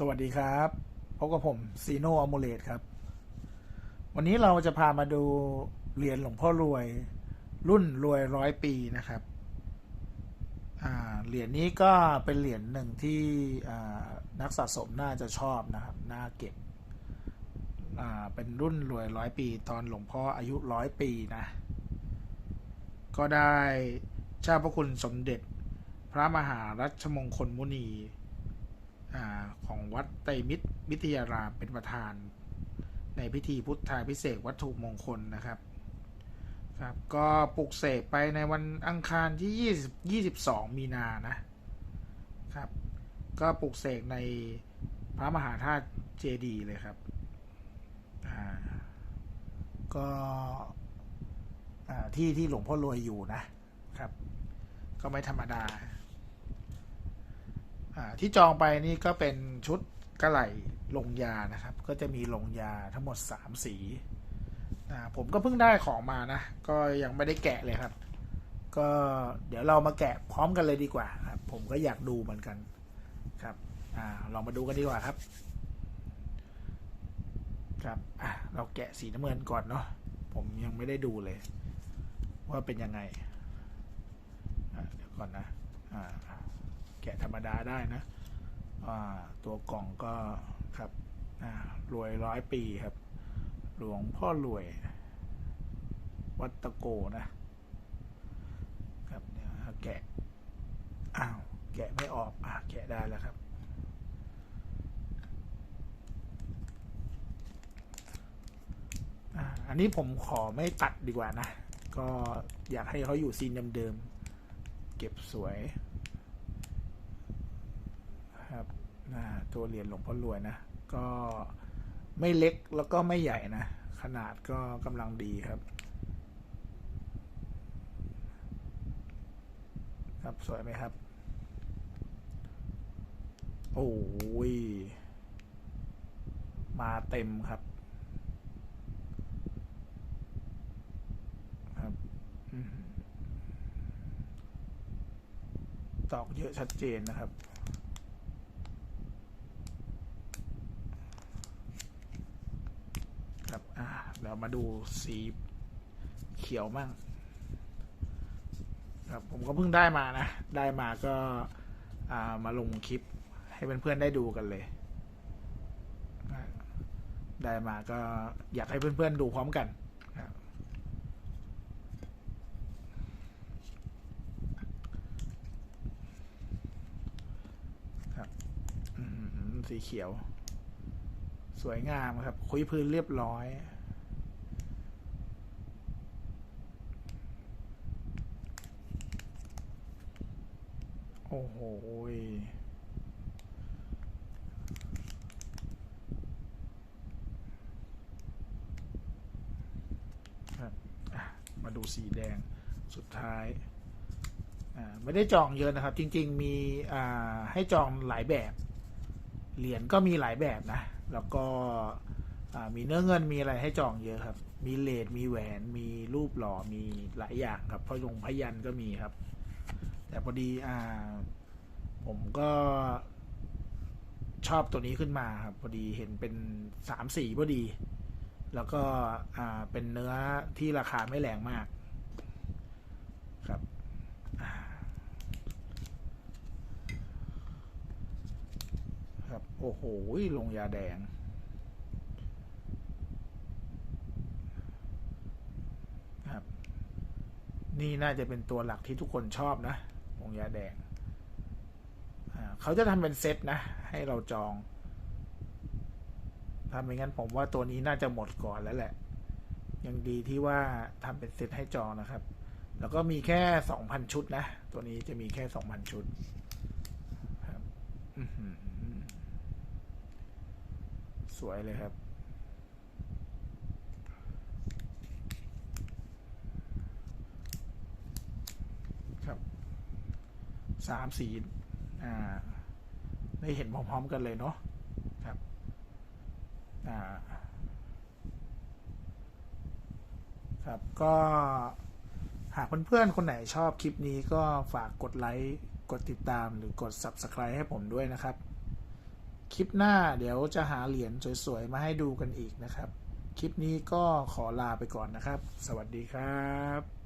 สวัสดีครับพบกับผมซีโนอ m มูเลตครับ วันนี้เราจะพามาดูเหรียญหลวงพ่อรวย รุ่นรวยร้อยปีนะครับเหรียญนี้ก็เป็นเหรียญหนึ่งที่นักสะสมน่าจะชอบนะครับ น่าเก็บเป็นรุ่นรวยร้อยปี ตอนหลวงพ่ออายุร้อยปีนะ ก็ได้เจ้าพระคุณสมเด็จ พระมหารัชมงคลมุนี อของวัดไตรมิตรวิทยารามเป็นประธาน ในพิธีพุทธาพิเศษวัตถุมงคลนะครับครับก็ปลุกเสกไปในวันอังคารที่ 20 22 มีนานะครับ ก็ปลุกเสกในพระมหาธาตุเจดีย์เลยครับอ่าก็อ่าที่ที่หลวงพ่อรวยอยู่นะครับ ก็ไม่ธรรมดา ที่จองไปนี่ก็เป็นชุดกระไหล่ลงยานะครับ ก็จะมีลงยาทั้งหมด 3 สีอ่าผมก็เพิ่งได้ของมานะ ก็ยังไม่ได้แกะเลยครับ ก็เดี๋ยวเรามาแกะพร้อมกันเลยดีกว่าครับผมก็อยากดูเหมือนกันครับอ่าลองมาดูกันดีกว่าครับ ครับอะเราแกะสีน้ำเงินก่อนเนาะผมยังไม่ได้ดูเลย ว่าเป็นยังไงเดี๋ยวก่อนนะ รรมดาได้นะตัวกล่องก็ครับรวยร้อยปีครับ หลวงพ่อรวย วัตโกนะ ครับเดี๋ยวแกะอ้าวแกะไม่ออกอ่าแกะได้แล้วครับ อันนี้ผมขอไม่ตัดดีกว่านะ ก็อยากให้เขาอยู่ซีนเดิมๆเก็บสวย ครับนะตัวเหรียญหลวงพ่อรวยนะ ก็ไม่เล็กแล้วก็ไม่ใหญ่นะ ขนาดก็กำลังดีครับ ครับสวยไหมครับ โอ้ย มาเต็มครับครับตอกเยอะชัดเจนนะครับ ครับ อ่า เรามาดูสีเขียวมั่งครับผมก็เพิ่งได้มานะ ได้มาก็ามาลงคลิปให้เพื่อนๆได้ดูกันเลย ได้มาก็อยากให้เพื่อนๆดูพร้อมกันครับสีเขียว สวยงามครับ คุยพื้นเรียบร้อย โอ้โหมาดูสีแดงสุดท้าย ไม่ได้จองเยอะนะครับ จริง ๆ มีให้จองหลายแบบ เหรียญก็มีหลายแบบนะ แล้วก็มีเนื้อเงินมีอะไรให้จองเยอะครับ มีเลดมีแหวน มีรูปหล่อ มีหลายอย่างครับพยงพยันก็มีครับ แต่พอดีอ่า ผมก็ชอบตัวนี้ขึ้นมาครับพอดีเห็นเป็นสามสีพอดี แล้วก็อ่าเป็นเนื้อที่ราคาไม่แรงมาก ครับครับ โอ้โห ลงยาแดง ครับ นี่น่าจะเป็นตัวหลักที่ทุกคนชอบนะ ลงยาแดงเขาจะทำเป็นเซตนะ ให้เราจอง ถ้าไม่งั้นผมว่าตัวนี้น่าจะหมดก่อนแล้วแหละ ยังดีที่ว่าทำเป็นเซตให้จองนะครับ แล้วก็มีแค่สองพันชุดนะ ตัวนี้จะมีแค่สองพันชุดสวยเลยครับ สามสีอ่าได้เห็นพร้อมๆกันเลยเนาะครับอ่าครับก็หากเพื่อนๆ คนไหนชอบคลิปนี้ก็ฝากกดไลค์ กดติดตามหรือกด Subscribe ให้ผมด้วยนะครับ คลิปหน้าเดี๋ยวจะหาเหรียญสวยๆ มาให้ดูกันอีกนะครับ คลิปนี้ก็ขอลาไปก่อนนะครับ สวัสดีครับ